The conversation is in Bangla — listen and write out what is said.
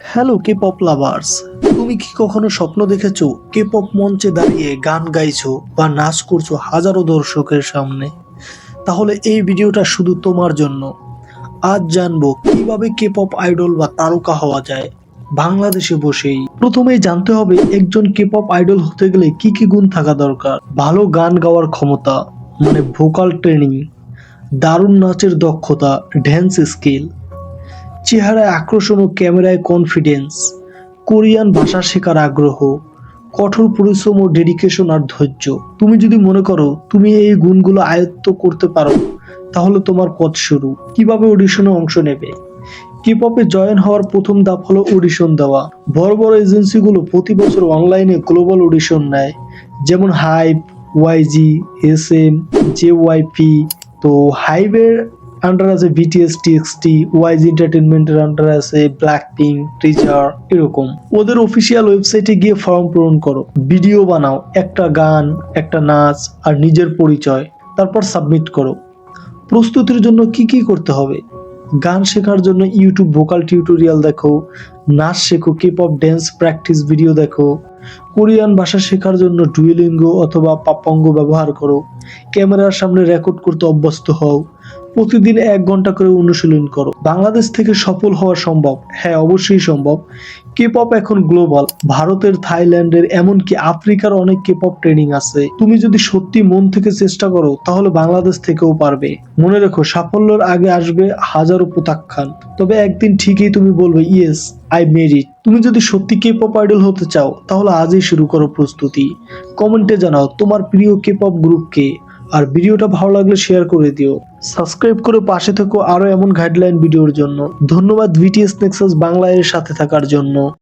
হ্যালো কে পপ লাভার্স তুমি কি কখনো স্বপ্ন দেখেছ? কে পপ মঞ্চে দাঁড়িয়ে গান গাইছো বা নাচ করছ হাজারো দর্শকের সামনে? তাহলে এই ভিডিওটা শুধু তোমার জন্য। আজ জানব কীভাবে কে পপ আইডল বা তারকা হওয়া যায় বাংলাদেশে বসেই। প্রথমেই জানতে হবে একজন কে পপ আইডল হতে গেলে কি কি গুণ থাকা দরকার। ভালো গান গাওয়ার ক্ষমতা মানে ভোকাল ট্রেনিং দারুণ নাচের দক্ষতা ড্যান্স স্কিল চেহারায় আকর্ষণ ও ক্যামেরায় কনফিডেন্স কোরিয়ান ভাষা শেখার আগ্রহ, কঠোর পরিশ্রম ও ডেডিকেশন আর ধৈর্য। তুমি যদি মনে করো তুমি এই গুণগুলো আয়ত্ত করতে পারো, তাহলে তোমার পথ শুরু। কীভাবে অডিশনে অংশ নেবে? কিপপে জয়েন হওয়ার প্রথম ধাপ হলো অডিশন দেওয়া। বড় বড় এজেন্সিগুলো প্রতি বছর অনলাইনে গ্লোবাল অডিশন নেয়। যেমন HYBE YG S M J YP তো হাইবের আন্ডার আছে বিটিএস টিএক্সটি ওয়াইজ এন্টারটেনমেন্টের আন্ডার আছে ব্ল্যাক পিঙ্ক টিচার এরকম। ওদের অফিসিয়াল ওয়েবসাইটে গিয়ে ফর্ম পূরণ করো। ভিডিও বানাও, একটা গান, একটা নাচ আর নিজের পরিচয়। তারপর সাবমিট করো। প্রস্তুতির জন্য কি কি করতে হবে? গান শেখার জন্য ইউটিউব ভোকাল টিউটোরিয়াল দেখো। নাচ শেখো K pop dance practice video দেখো। কোরিয়ান ভাষা শেখার জন্য ডুয়েলিঙ্গ অথবা পাপঙ্গ ব্যবহার করো। ক্যামেরার সামনে রেকর্ড করতে অভ্যস্ত হও। প্রতিদিন এক ঘণ্টা করে অনুশীলন করো। বাংলাদেশ থেকে সফল হওয়া সম্ভব? হ্যাঁ অবশ্যই সম্ভব। কে পপ এখন গ্লোবাল ভারতের, থাইল্যান্ডের, এমনকি আফ্রিকার অনেক কে পপ ট্রেনিং আছে। তুমি যদি সত্যি মন থেকে চেষ্টা করো, তাহলে বাংলাদেশ থেকেও পারবে। মনে রেখো, সাফল্যের আগে আসবে হাজারো প্রত্যাখ্যান। তবে একদিন ঠিকই তুমি বলবে ইয়েস আই মেড ইট তুমি যদি সত্যি কে পপ আইডল হতে চাও, তাহলে আজই শুরু করো প্রস্তুতি। কমেন্টে জানাও, তোমার প্রিয় কে পপ গ্রুপকে আর ভিডিওটা ভালো লাগলে শেয়ার করে দিও। সাবস্ক্রাইব করে পাশে থেকো আরও এমন গাইডলাইন ভিডিওর জন্য। ধন্যবাদ ভিটিএস নেক্সাস বাংলা এর সাথে থাকার জন্য।